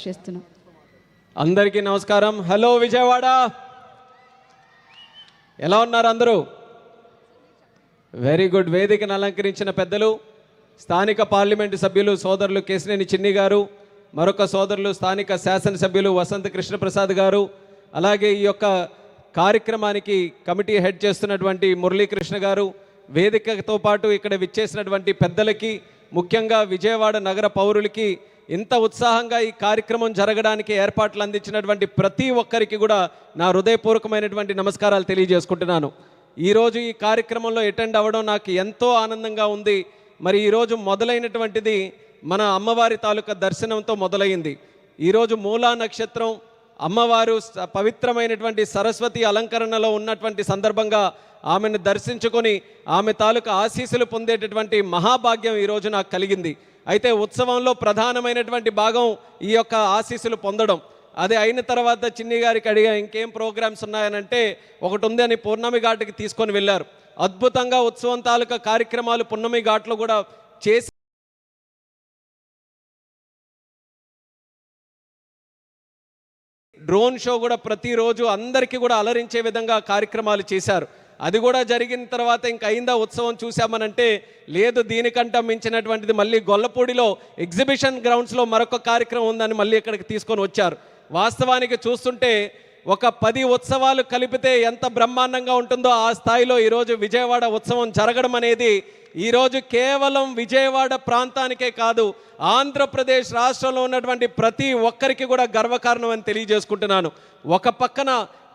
Request చేస్తున్నాం. అందరికీ నమస్కారం. హలో విజయవాడ. ఎలా ఉన్నారు అందరూ? వెరీ గుడ్ వేదికను అలంకరించిన పెద్దలు స్థానిక పార్లమెంటు సభ్యులు సోదరులు కేసినేని చిన్ని గారు మరొక సోదరులు స్థానిక శాసనసభ్యులు వసంత కృష్ణప్రసాద్ గారు అలాగే ఈ యొక్క కార్యక్రమానికి కమిటీ హెడ్ చేస్తున్నటువంటి మురళీకృష్ణ గారు వేదికతో పాటు ఇక్కడ విచ్చేసినటువంటి పెద్దలకి ముఖ్యంగా విజయవాడ నగర పౌరులకి ఇంత ఉత్సాహంగా ఈ కార్యక్రమం జరగడానికి ఏర్పాట్లు అందించినటువంటి ప్రతి ఒక్కరికి కూడా నా హృదయపూర్వకమైనటువంటి నమస్కారాలు తెలియజేసుకుంటున్నాను. ఈరోజు ఈ కార్యక్రమంలో అటెండ్ అవ్వడం నాకు ఎంతో ఆనందంగా ఉంది. మరి ఈరోజు మొదలైనటువంటిది మన అమ్మవారి తాలూకా దర్శనంతో మొదలైంది. ఈరోజు మూలా నక్షత్రం అమ్మవారు స- పవిత్రమైనటువంటి సరస్వతి అలంకరణలో ఉన్నటువంటి సందర్భంగా ఆమెను దర్శించుకొని ఆమె తాలూకా ఆశీస్సులు పొందేటటువంటి మహాభాగ్యం ఈరోజు నాకు కలిగింది. అయితే ఉత్సవంలో ప్రధానమైనటువంటి భాగం ఈ యొక్క ఆశీస్సులు పొందడం. అది అయిన తర్వాత చిన్ని గారికి అడిగా ఇంకేం ప్రోగ్రామ్స్ ఉన్నాయనంటే ఒకటి ఉంది అని పూర్ణమి ఘాట్కి తీసుకొని వెళ్ళారు. అద్భుతంగా ఉత్సవం తాలూకా కార్యక్రమాలు పున్నమి ఘాట్లో కూడా చేసి డ్రోన్ షో కూడా ప్రతిరోజు అందరికీ కూడా అలరించే విధంగా కార్యక్రమాలు చేశారు. అది కూడా జరిగిన తర్వాత ఇంక అయిందా ఉత్సవం చూసామనంటే లేదు దీనికంటే మించినటువంటిది మళ్ళీ గొల్లపూడిలో ఎగ్జిబిషన్ గ్రౌండ్స్లో మరొక కార్యక్రమం ఉందని మళ్ళీ ఇక్కడికి తీసుకొని వచ్చారు. వాస్తవానికి చూస్తుంటే ఒక పది ఉత్సవాలు కలిపితే ఎంత బ్రహ్మాండంగా ఉంటుందో ఆ స్థాయిలో ఈరోజు విజయవాడ ఉత్సవం జరగడం అనేది ఈరోజు కేవలం విజయవాడ ప్రాంతానికే కాదు ఆంధ్రప్రదేశ్ రాష్ట్రంలో ఉన్నటువంటి ప్రతి ఒక్కరికి కూడా గర్వకారణం అని తెలియజేసుకుంటున్నాను. ఒక పక్కన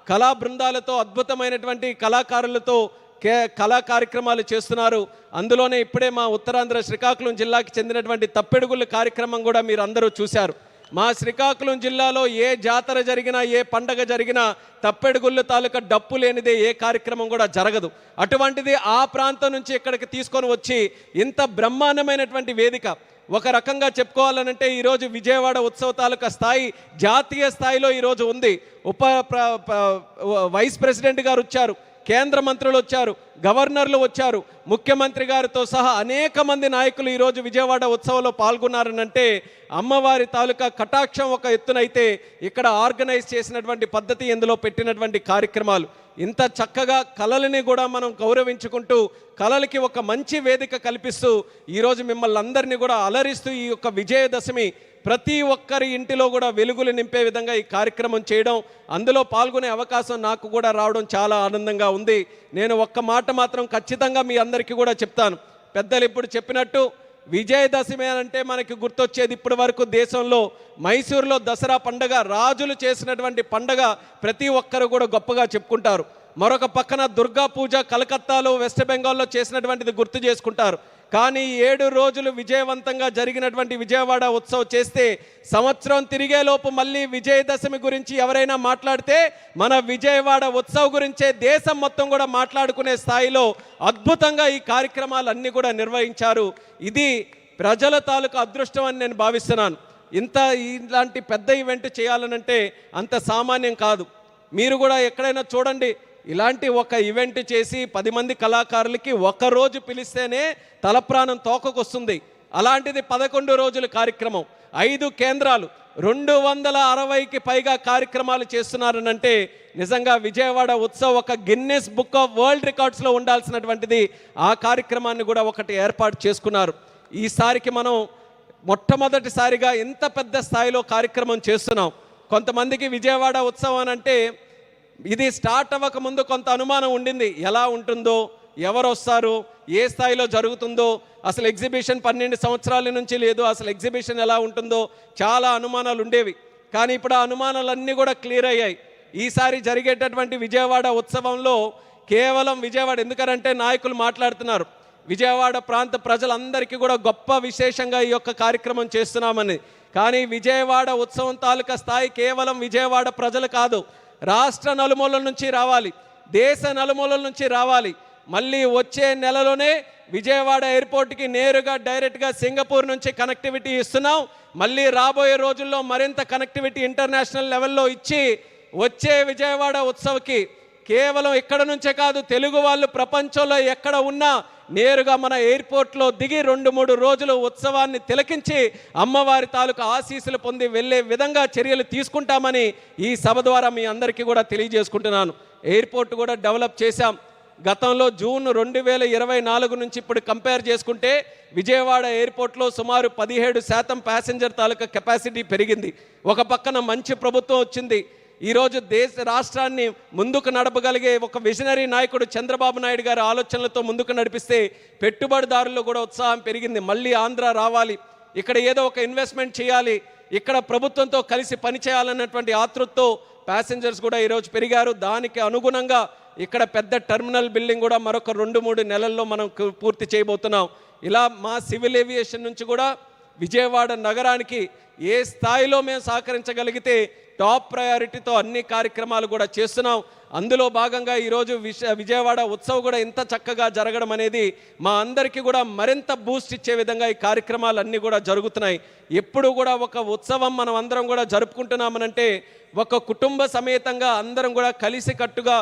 కళా బృందాలతో అద్భుతమైనటువంటి కళాకారులతో కే కళా కార్యక్రమాలు చేస్తున్నారు. అందులోనే ఇప్పుడే మా ఉత్తరాంధ్ర శ్రీకాకుళం జిల్లాకి చెందినటువంటి తప్పెడుగుల కార్యక్రమం కూడా మీరు అందరూ చూశారు. మా శ్రీకాకుళం జిల్లాలో ఏ జాతర జరిగినా ఏ పండగ జరిగినా తప్పెడుగుళ్ళు తాలూకా డప్పు లేనిదే ఏ కార్యక్రమం కూడా జరగదు. అటువంటిది ఆ ప్రాంతం నుంచి ఇక్కడికి తీసుకొని వచ్చి ఇంత బ్రహ్మాండమైనటువంటి వేదిక ఒక రకంగా చెప్పుకోవాలనంటే ఈరోజు విజయవాడ ఉత్సవ తాలూకా స్థాయి జాతీయ స్థాయిలో ఈరోజు ఉంది. ఉప వైస్ ప్రెసిడెంట్ గారు వచ్చారు. కేంద్ర మంత్రులు వచ్చారు గవర్నర్లు వచ్చారు. ముఖ్యమంత్రి గారితో సహా అనేక మంది నాయకులు ఈరోజు విజయవాడ ఉత్సవంలో పాల్గొన్నారనంటే అమ్మవారి తాలూకా కటాక్షం ఒక ఎత్తునైతే ఇక్కడ ఆర్గనైజ్ చేసినటువంటి పద్ధతి ఇందులో పెట్టినటువంటి కార్యక్రమాలు. ఇంత చక్కగా కళలని కూడా మనం గౌరవించుకుంటూ కళలకి ఒక మంచి వేదిక కల్పిస్తూ ఈరోజు మిమ్మల్ని అందరినీ కూడా అలరిస్తూ ఈ యొక్క విజయదశమి ప్రతి ఒక్కరి ఇంటిలో కూడా వెలుగులు నింపే విధంగా ఈ కార్యక్రమం చేయడం అందులో పాల్గొనే అవకాశం నాకు కూడా రావడం చాలా ఆనందంగా ఉంది. నేను ఒక్క మాట మాత్రం ఖచ్చితంగా మీ అందరికీ కూడా చెప్తాను. పెద్దలు ఇప్పుడు చెప్పినట్టు విజయదశమి అంటే మనకి గుర్తొచ్చేది ఇప్పటి వరకు దేశంలో మైసూరులో దసరా పండగ రాజులు చేసినటువంటి పండగ ప్రతి ఒక్కరు కూడా గొప్పగా చెప్పుకుంటారు. మరొక పక్కన దుర్గా పూజ కలకత్తాలో వెస్ట్ బెంగాల్లో చేసినటువంటిది గుర్తు చేసుకుంటారు. కానీ ఏడు రోజులు విజయవంతంగా జరిగినటువంటి విజయవాడ ఉత్సవం చేస్తే సంవత్సరం తిరిగేలోపు మళ్ళీ విజయదశమి గురించి ఎవరైనా మాట్లాడితే మన విజయవాడ ఉత్సవ్ గురించే దేశం మొత్తం కూడా మాట్లాడుకునే స్థాయిలో అద్భుతంగా ఈ కార్యక్రమాలన్నీ కూడా నిర్వహించారు. ఇది ప్రజల తాలూకు అదృష్టం అని నేను భావిస్తున్నాను. ఇంత ఇలాంటి పెద్ద ఈవెంట్ చేయాలనంటే అంత సామాన్యం కాదు. మీరు కూడా ఎక్కడైనా చూడండి ఇలాంటి ఒక ఈవెంట్ చేసి పది మంది కళాకారులకి ఒక రోజు పిలిస్తేనే తలప్రాణం తోకకొస్తుంది. అలాంటిది పదకొండు రోజుల కార్యక్రమం. ఐదు కేంద్రాలు. రెండు వందల అరవైకి పైగా కార్యక్రమాలు చేస్తున్నారనంటే నిజంగా విజయవాడ ఉత్సవ్ ఒక గిన్నెస్ బుక్ ఆఫ్ వరల్డ్ రికార్డ్స్లో ఉండాల్సినటువంటిది. ఆ కార్యక్రమాన్ని కూడా ఒకటి ఏర్పాటు చేసుకున్నారు. ఈసారికి మనం మొట్టమొదటిసారిగా ఇంత పెద్ద స్థాయిలో కార్యక్రమం చేస్తున్నాం. కొంతమందికి విజయవాడ ఉత్సవం అని అంటే ఇది స్టార్ట్ అవ్వక ముందు కొంత అనుమానం ఉండింది. ఎలా ఉంటుందో ఎవరు వస్తారు ఏ స్థాయిలో జరుగుతుందో అసలు ఎగ్జిబిషన్ పన్నెండు సంవత్సరాల నుంచి లేదు అసలు ఎగ్జిబిషన్ ఎలా ఉంటుందో చాలా అనుమానాలు ఉండేవి. కానీ ఇప్పుడు ఆ అనుమానాలన్నీ కూడా క్లియర్ అయ్యాయి. ఈసారి జరిగేటటువంటి విజయవాడ ఉత్సవంలో కేవలం విజయవాడ ఎందుకనంటే నాయకులు మాట్లాడుతున్నారు. విజయవాడ ప్రాంత ప్రజలందరికీ కూడా గొప్ప విశేషంగా ఈ యొక్క కార్యక్రమం చేస్తున్నామని. కానీ విజయవాడ ఉత్సవం తాలూకా స్థాయి కేవలం విజయవాడ ప్రజలు కాదు. రాష్ట్ర నలుమూలల నుంచి రావాలి దేశ నలుమూలల నుంచి రావాలి. మళ్ళీ వచ్చే నెలలోనే విజయవాడ ఎయిర్పోర్ట్కి నేరుగా డైరెక్ట్గా సింగపూర్ నుంచి కనెక్టివిటీ ఇస్తున్నాం. మళ్ళీ రాబోయే రోజుల్లో మరింత కనెక్టివిటీ ఇంటర్నేషనల్ లెవెల్లో ఇచ్చి వచ్చే విజయవాడ ఉత్సవ్కి కేవలం ఇక్కడ నుంచే కాదు తెలుగు వాళ్ళు ప్రపంచంలో ఎక్కడ ఉన్నా నేరుగా మన ఎయిర్పోర్ట్లో దిగి రెండు మూడు రోజులు ఉత్సవాన్ని తిలకించి అమ్మవారి తాలూకు ఆశీస్సులు పొంది వెళ్ళే విధంగా చర్యలు తీసుకుంటామని ఈ సభ ద్వారా మీ అందరికీ కూడా తెలియజేసుకుంటున్నాను. ఎయిర్పోర్ట్ కూడా డెవలప్ చేశాం. గతంలో జూన్ రెండు వేల ఇరవై నాలుగు నుంచి ఇప్పుడు కంపేర్ చేసుకుంటే విజయవాడ ఎయిర్పోర్ట్లో సుమారు పదిహేడు శాతం ప్యాసింజర్ తాలూకా కెపాసిటీ పెరిగింది. ఒక పక్కన మంచి ప్రభుత్వం వచ్చింది. ఈరోజు దేశ రాష్ట్రాన్ని ముందుకు నడపగలిగే ఒక విజనరీ నాయకుడు చంద్రబాబు నాయుడు గారి ఆలోచనలతో ముందుకు నడిపిస్తే పెట్టుబడిదారుల్లో కూడా ఉత్సాహం పెరిగింది. మళ్ళీ ఆంధ్ర రావాలి. ఇక్కడ ఏదో ఒక ఇన్వెస్ట్మెంట్ చేయాలి. ఇక్కడ ప్రభుత్వంతో కలిసి పనిచేయాలన్నటువంటి ఆతృతతో ప్యాసింజర్స్ కూడా ఈరోజు పెరిగారు. దానికి అనుగుణంగా ఇక్కడ పెద్ద టెర్మినల్ బిల్డింగ్ కూడా మరొక రెండు మూడు నెలల్లో మనం పూర్తి చేయబోతున్నాం. ఇలా మా సివిల్ ఏవియేషన్ నుంచి కూడా విజయవాడ నగరానికి ఏ స్థాయిలో మేము సహకరించగలిగితే టాప్ ప్రయారిటీతో అన్ని కార్యక్రమాలు కూడా చేస్తున్నాం. అందులో భాగంగా ఈరోజు విశ విజయవాడ ఉత్సవం కూడా ఇంత చక్కగా జరగడం అనేది మా అందరికీ కూడా మరింత బూస్ట్ ఇచ్చే విధంగా ఈ కార్యక్రమాలు అన్నీ కూడా జరుగుతున్నాయి. ఎప్పుడు కూడా ఒక ఉత్సవం మనం అందరం కూడా జరుపుకుంటున్నామనంటే ఒక కుటుంబ సమేతంగా అందరం కూడా కలిసి కట్టుగా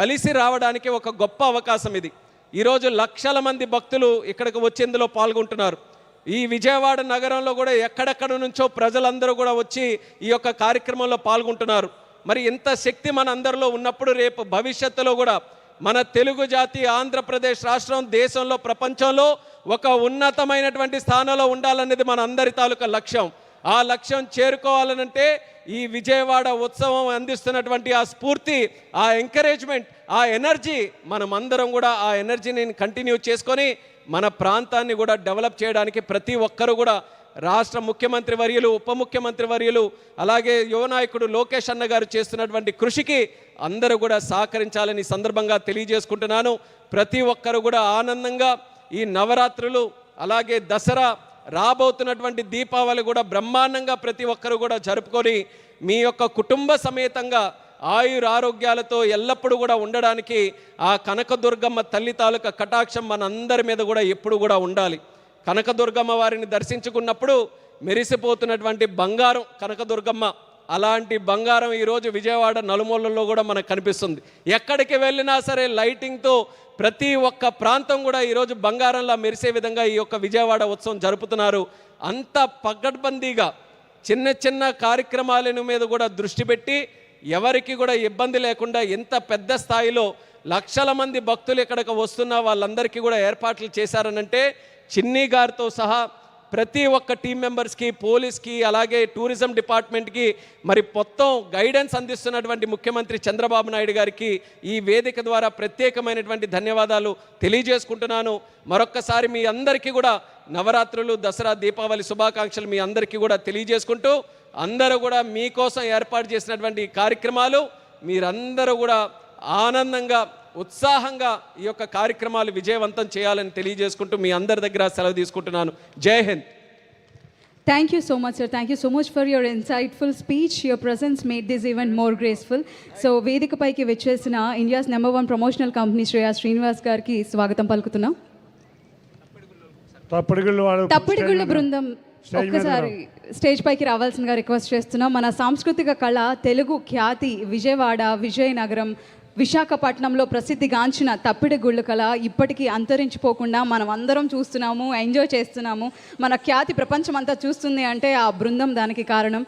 కలిసి రావడానికి ఒక గొప్ప అవకాశం ఇది. ఈరోజు లక్షల మంది భక్తులు ఇక్కడికి వచ్చేందులో పాల్గొంటున్నారు. ఈ విజయవాడ నగరంలో కూడా ఎక్కడెక్కడ నుంచో ప్రజలందరూ కూడా వచ్చి ఈ యొక్క కార్యక్రమంలో పాల్గొంటున్నారు. మరి ఇంత శక్తి మన అందరిలో ఉన్నప్పుడు రేపు భవిష్యత్తులో కూడా మన తెలుగు జాతి ఆంధ్రప్రదేశ్ రాష్ట్రం దేశంలో ప్రపంచంలో ఒక ఉన్నతమైనటువంటి స్థానంలో ఉండాలనేది మన అందరి తాలూకా లక్ష్యం. ఆ లక్ష్యం చేరుకోవాలనంటే ఈ విజయవాడ ఉత్సవం అందిస్తున్నటువంటి ఆ స్ఫూర్తి ఆ ఎంకరేజ్మెంట్ ఆ ఎనర్జీ మనం అందరం కూడా ఆ ఎనర్జీని కంటిన్యూ చేసుకొని మన ప్రాంతాన్ని కూడా డెవలప్ చేయడానికి ప్రతి ఒక్కరూ కూడా రాష్ట్ర ముఖ్యమంత్రి వర్యులు ఉప ముఖ్యమంత్రి వర్యులు అలాగే యువనాయకుడు లోకేష్ అన్న గారు చేస్తున్నటువంటి కృషికి అందరూ కూడా సహకరించాలని సందర్భంగా తెలియజేసుకుంటున్నాను. ప్రతి ఒక్కరు కూడా ఆనందంగా ఈ నవరాత్రులు అలాగే దసరా రాబోతున్నటువంటి దీపావళి కూడా బ్రహ్మాండంగా ప్రతి ఒక్కరు కూడా జరుపుకొని మీ యొక్క కుటుంబ సమేతంగా ఆయురారోగ్యాలతో ఎల్లప్పుడూ కూడా ఉండడానికి ఆ కనకదుర్గమ్మ తల్లి తాలూకా కటాక్షం మనందరి మీద కూడా ఎప్పుడు కూడా ఉండాలి. కనకదుర్గమ్మ వారిని దర్శించుకున్నప్పుడు మెరిసిపోతున్నటువంటి బంగారం కనకదుర్గమ్మ అలాంటి బంగారం ఈరోజు విజయవాడ నలుమూలల్లో కూడా మనకు కనిపిస్తుంది. ఎక్కడికి వెళ్ళినా సరే లైటింగ్తో ప్రతి ఒక్క ప్రాంతం కూడా ఈరోజు బంగారంలా మెరిసే విధంగా ఈ యొక్క విజయవాడ ఉత్సవం జరుపుతున్నారు. అంత పగడ్బందీగా చిన్న చిన్న కార్యక్రమాలను మీద కూడా దృష్టి పెట్టి ఎవరికి కూడా ఇబ్బంది లేకుండా ఎంత పెద్ద స్థాయిలో లక్షల మంది భక్తులు ఇక్కడికి వస్తున్న వాళ్ళందరికీ కూడా ఏర్పాట్లు చేశారనంటే చిన్ని గారితో సహా ప్రతి ఒక్క టీం మెంబర్స్కి పోలీస్కి అలాగే టూరిజం డిపార్ట్మెంట్కి మరి మొత్తం గైడెన్స్ అందిస్తున్నటువంటి ముఖ్యమంత్రి చంద్రబాబు నాయుడు గారికి ఈ వేదిక ద్వారా ప్రత్యేకమైనటువంటి ధన్యవాదాలు తెలియజేసుకుంటున్నాను. మరొక్కసారి మీ అందరికీ కూడా నవరాత్రులు దసరా దీపావళి శుభాకాంక్షలు మీ అందరికీ కూడా తెలియజేసుకుంటూ అందరూ కూడా మీకోసం ఏర్పాటు చేసినటువంటి ఈ కార్యక్రమాలు మీరందరూ కూడా ఆనందంగా ఉత్సాహంగా ఈ యొక్క కార్యక్రమాలు విజయవంతం చేయాలని తెలియజేసుకుంటూ మీ అందరి దగ్గర సెలవు తీసుకుంటున్నాను Jai Hind Thank you so much, sir. Thank you so much for your insightful speech. Your presence made this event more graceful. So వేదికపైకి వచ్చేసిన India's number one promotional company Shreya Srinivas గారికి స్వాగతం పలుకుతున్నాం తప్పిడిగుళ్ళ బృందం ఒక్కసారి స్టేజ్ పైకి రావాల్సిందిగా request చేస్తున్నాం. మన సాంస్కృతిక కళ తెలుగు ఖ్యాతి విజయవాడ విజయనగరం విశాఖపట్నంలో ప్రసిద్ధిగాంచిన తప్పిడి గుళ్ళు కళ ఇప్పటికీ అంతరించిపోకుండా మనం అందరం చూస్తున్నాము ఎంజాయ్ చేస్తున్నాము. మన ఖ్యాతి ప్రపంచం అంతా చూస్తుంది అంటే ఆ బృందం దానికి కారణం.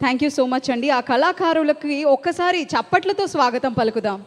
థ్యాంక్ యూ సో మచ్ అండి. ఆ కళాకారులకి ఒక్కసారి చప్పట్లతో స్వాగతం పలుకుదాం.